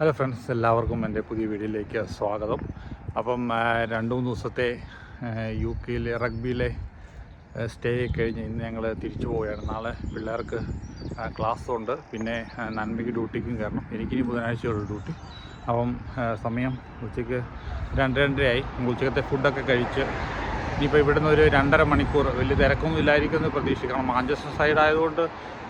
Hello friends എല്ലാവർക്കും എന്റെ പുതിയ വീഡിയോയിലേക്ക് സ്വാഗതം. അപ്പം രണ്ട് മൂന്ന് ദിവസത്തെ യു കെയിലെ റഗ്ബിയിലെ സ്റ്റേ കഴിഞ്ഞ് ഇന്ന് ഞങ്ങൾ തിരിച്ചു പോവുകയാണ്. നാളെ പിള്ളേർക്ക് ക്ലാസ്സുണ്ട് പിന്നെ നന്മയ്ക്ക് ഡ്യൂട്ടിക്കും കയറണം. എനിക്കിനി ബുധനാഴ്ചയുള്ള ഡ്യൂട്ടി അപ്പം സമയം ഉച്ചയ്ക്ക് രണ്ട് രണ്ടരയായി ഉച്ചക്കത്തെ ഫുഡൊക്കെ കഴിച്ച് ഇനിയിപ്പോൾ ഇവിടുന്ന് ഒരു രണ്ടര മണിക്കൂർ വലിയ തിരക്കൊന്നും ഇല്ലായിരിക്കും എന്ന് പ്രതീക്ഷിക്കണം. മാഞ്ചസ്റ്റർ സൈഡ് ആയതുകൊണ്ട്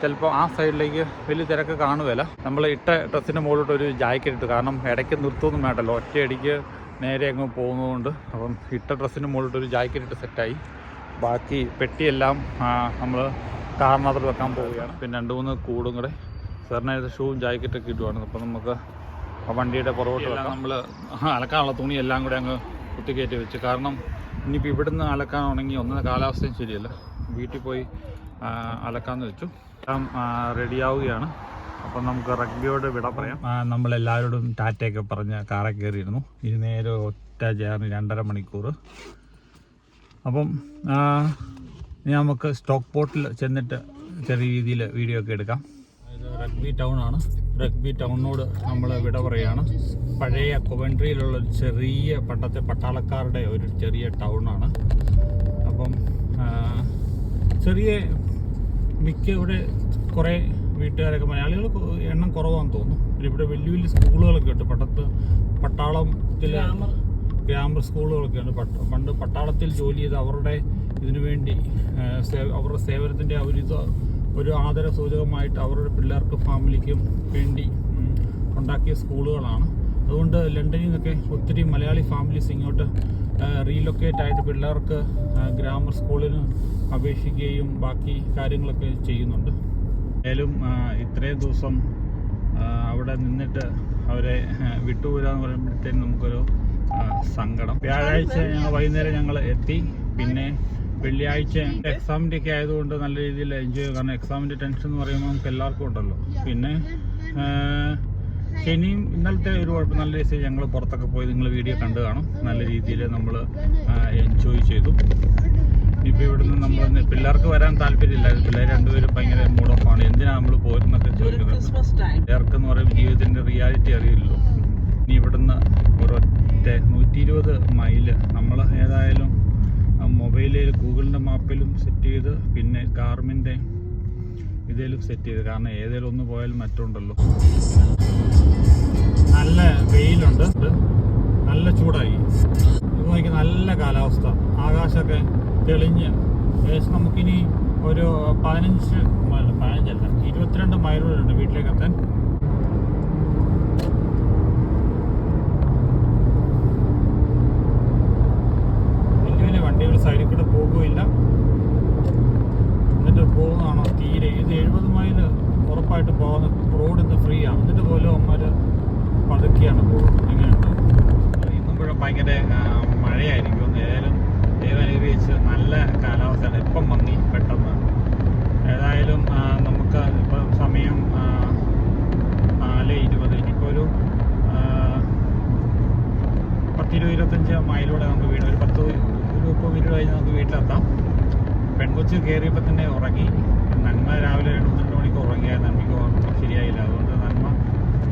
ചിലപ്പോൾ ആ സൈഡിലേക്ക് വലിയ തിരക്ക് കാണുകയില്ല. നമ്മൾ ഇട്ട ഡ്രസ്സിന്റെ മുകളിലോട്ട് ഒരു ജാക്കറ്റ് ഇട്ടു കാരണം ഇടയ്ക്ക് നിർത്തുമൊന്നും വേണ്ടല്ലോ. ഒറ്റയടിക്ക് നേരെ അങ്ങ് പോകുന്നതുകൊണ്ട് അപ്പം ഇട്ട ഡ്രസ്സിന്റെ മുകളിലോട്ട് ഒരു ജാക്കറ്റ് ഇട്ട് സെറ്റായി ബാക്കി പെട്ടിയെല്ലാം നമ്മൾ കാറിനകത്ത് വെക്കാൻ പോവുകയാണ്. പിന്നെ രണ്ട് മൂന്ന് കൂടും കൂടെ സാറിനായിട്ട് ഷൂവും ജാക്കറ്റൊക്കെ ഇടുവാണ്. അപ്പം നമുക്ക് ആ വണ്ടിയുടെ പുറകോട്ട് നമ്മൾ അലക്കാനുള്ള തുണി എല്ലാം കൂടെ അങ്ങ് കുത്തിക്കയറ്റി വെച്ച്. കാരണം ഇനിയിപ്പോൾ ഇവിടുന്ന് അലക്കാനാണെങ്കിൽ ഒന്നും കാലാവസ്ഥയും ശരിയല്ല. വീട്ടിൽ പോയി അലക്കാമെന്ന് വെച്ചു. എല്ലാം റെഡിയാവുകയാണ്. അപ്പം നമുക്ക് റഗ്ബിയോട് വിട പറയാം. നമ്മളെല്ലാവരോടും ടാറ്റയൊക്കെ പറഞ്ഞ് കാറെ കയറിയിരുന്നു. ഇനി നേരെ ഒറ്റ ചേർന്ന് രണ്ടര മണിക്കൂർ. അപ്പം ഇനി നമുക്ക് സ്റ്റോക്ക് പോർട്ടിൽ ചെന്നിട്ട് ചെറിയ രീതിയിൽ വീഡിയോ ഒക്കെ എടുക്കാം. റഗ്ബി ടൗൺ ആണ്. റഗ്ബി ടൗണിനോട് നമ്മൾ വിട പറയുകയാണ് പഴയ കൊവൻട്രിയിലുള്ള ഒരു ചെറിയ പട്ടത്തെ പട്ടാളക്കാരുടെ ഒരു ചെറിയ ടൗണാണ് അപ്പം ചെറിയ മിക്ക ഇവിടെ കുറേ വീട്ടുകാരൊക്കെ മലയാളികൾ എണ്ണം കുറവാണെന്ന് തോന്നുന്നു. പിന്നെ ഇവിടെ വലിയ വലിയ സ്കൂളുകളൊക്കെ ഉണ്ട്. പട്ടത്ത് പട്ടാളത്തിൽ ഗ്രാമർ. സ്കൂളുകളൊക്കെ ഉണ്ട്. പട്ട പണ്ട് പട്ടാളത്തിൽ ജോലി ചെയ്ത് അവരുടെ ഇതിനു വേണ്ടി അവരുടെ സേവനത്തിന്റെ ആ ഒരു ആദര സൂചകമായിട്ട് അവരുടെ പിള്ളേർക്ക് ഫാമിലിക്കും വേണ്ടി ഉണ്ടാക്കിയ സ്കൂളുകളാണ്. അതുകൊണ്ട് ലണ്ടനിൽ നിന്നൊക്കെ ഒത്തിരി മലയാളി ഫാമിലീസ് ഇങ്ങോട്ട് റീലൊക്കേറ്റ് ആയിട്ട് പിള്ളേർക്ക് ഗ്രാമർ സ്കൂളിന് അപേക്ഷിക്കുകയും ബാക്കി കാര്യങ്ങളൊക്കെ ചെയ്യുന്നുണ്ട്. ഏതായാലും ഇത്രയും ദിവസം അവിടെ നിന്നിട്ട് അവരെ വിട്ടുപോരാന്ന് പറയുമ്പോഴത്തേനും നമുക്കൊരു സങ്കടം. വ്യാഴാഴ്ച വൈകുന്നേരം ഞങ്ങൾ എത്തി. പിന്നെ വെള്ളിയാഴ്ച എക്സാമിന്റെ ഒക്കെ ആയതുകൊണ്ട് നല്ല രീതിയിൽ എൻജോയ് ചെയ്യും. കാരണം എക്സാമിന്റെ ടെൻഷൻ എന്ന് പറയുമ്പോൾ നമുക്ക് എല്ലാവർക്കും ഉണ്ടല്ലോ. പിന്നെ ഇനിയും ശനിയും ഇന്നലത്തെ ഒരു കുഴപ്പം. നല്ല രീതിയിൽ ഞങ്ങൾ പുറത്തൊക്കെ പോയി നിങ്ങൾ വീഡിയോ കണ്ടു കാണും. നല്ല രീതിയിൽ നമ്മൾ എൻജോയ് ചെയ്തു. ഇനിയിപ്പോൾ ഇവിടുന്ന് നമ്മൾ പിള്ളേർക്ക് വരാൻ താല്പര്യമില്ലായിരുന്നു പിള്ളേർ രണ്ടുപേരും ഭയങ്കര മൂഡ് ഓഫ് ആണ്. എന്തിനാണ് നമ്മൾ പോരുന്നൊക്കെ ചോദിക്കുന്നത്? പിള്ളേർക്ക് എന്ന് പറയുമ്പോൾ ജീവിതത്തിന്റെ റിയാലിറ്റി അറിയില്ലല്ലോ. ഇനി ഇവിടുന്ന് ഒരൊറ്റ നൂറ്റി ഇരുപത് മൈൽ നമ്മൾ ഏതായാലും മൊബൈലിൽ ഗൂഗിളിന്റെ മാപ്പിലും സെറ്റ് ചെയ്ത് പിന്നെ ഗാർമിന്റെ ഇതിലും സെറ്റ് ചെയ്ത്. കാരണം ഏതെങ്കിലും ഒന്ന് പോയാലും മറ്റുണ്ടല്ലോ. നല്ല വെയിലുണ്ട്. നല്ല ചൂടായി. നോക്കി നല്ല കാലാവസ്ഥ. ആകാശമൊക്കെ തെളിഞ്ഞ്. ഏകദേശം നമുക്കിനി ഒരു പതിനഞ്ച് പതിനഞ്ചല്ല ഇരുപത്തിരണ്ട് മൈലുകളുണ്ട് വീട്ടിലേക്ക് എത്താൻ വലിയ വലിയ വണ്ടികൾ സൈഡിൽ കൂടെ പോകുകയില്ല എന്നിട്ട് പോകുന്നതാണോ? തീരെ. ഇത് എഴുപത് മൈൽ ഉറപ്പായിട്ട് പോകുന്ന റോഡ് ഇന്ന് ഫ്രീ ആണ്. എന്നിട്ട് പോലും അമ്മമാർ പതുക്കെയാണ് പോകുന്നത്. ഇങ്ങനെയുണ്ട് ഇന്നുമ്പോഴും ഭയങ്കര മഴയായിരിക്കും. ഏതായാലും ദൈവം വെച്ച് നല്ല കാലാവസ്ഥയാണ്. ഇപ്പം മങ്ങി പെട്ടെന്ന്. ഏതായാലും നമുക്ക് ഇപ്പം സമയം നാല് ഇരുപത്. ഇനിയിപ്പോൾ ഒരു പത്തിരുപത് ഇരുപത്തഞ്ച് മൈലൂടെ നമുക്ക് വീട് ഒരു പത്ത് മുപ്പത് മിനിറ്റ് കഴിഞ്ഞ് നമുക്ക് വീട്ടിലെത്താം. പെൺകൊച്ച് കയറിയപ്പോൾ തന്നെ ഉറങ്ങി. നന്മ രാവിലെ രണ്ട് മൂന്ന് മണിക്ക് ഉറങ്ങിയ നന്മയ്ക്ക് ശരിയായില്ല. അതുകൊണ്ട് നന്മ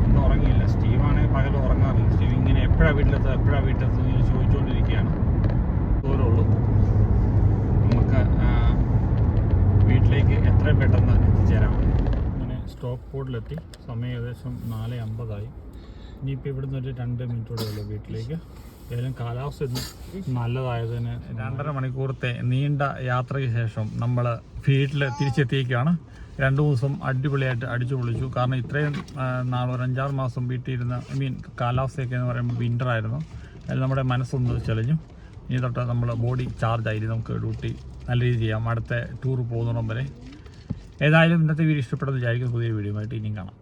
ഒന്നും ഉറങ്ങിയില്ല. സ്റ്റീവാണെങ്കിൽ പകൽ ഉറങ്ങാറില്ല. സ്റ്റീവ് ഇങ്ങനെ എപ്പോഴാണ് വീട്ടിലെത്തുക എപ്പോഴാണ് വീട്ടിലെത്തുന്നത് എന്ന് ചോദിച്ചുകൊണ്ടിരിക്കുകയാണ്. ദൂരമുള്ളൂ നമുക്ക് വീട്ടിലേക്ക് എത്രയും പെട്ടെന്ന് എത്തിച്ചേരാം. അങ്ങനെ സ്റ്റോപ്പ് ബോർഡിലെത്തി സമയം ഏകദേശം നാല് അമ്പതായി. ഇനിയിപ്പോൾ ഇവിടുന്ന് ഒരു രണ്ട് മിനിറ്റോടെ ഉള്ളൂ വീട്ടിലേക്ക്. ഏതായാലും കാലാവസ്ഥ നല്ലതായതിന് രണ്ടര മണിക്കൂറത്തെ നീണ്ട യാത്രയ്ക്ക് ശേഷം നമ്മൾ വീട്ടിൽ തിരിച്ചെത്തിയേക്കാണ് രണ്ട് ദിവസം അടിപൊളിയായിട്ട് അടിച്ചു പൊളിച്ചു. കാരണം ഇത്രയും നാൾ ഒരു അഞ്ചാറ് മാസം വീട്ടിൽ ഇരുന്ന ഐ മീൻ കാലാവസ്ഥയൊക്കെ എന്ന് പറയുമ്പോൾ വിന്റർ ആയിരുന്നു. അതിൽ നമ്മുടെ മനസ്സൊന്ന് ചെളിഞ്ഞു ഇനി തൊട്ട് നമ്മൾ ബോഡി ചാർജ് ആയിരിക്കും നമുക്ക് ഡ്യൂട്ടി നല്ല രീതിയിൽ ചെയ്യാം. അടുത്ത ടൂർ പോകുന്നിടം വരെ. ഏതായാലും ഇന്നത്തെ വീഡിയോ ഇഷ്ടപ്പെട്ടെന്ന് വിചാരിക്കും പുതിയ വീഡിയോ ആയിട്ട് ഇനിയും കാണാം.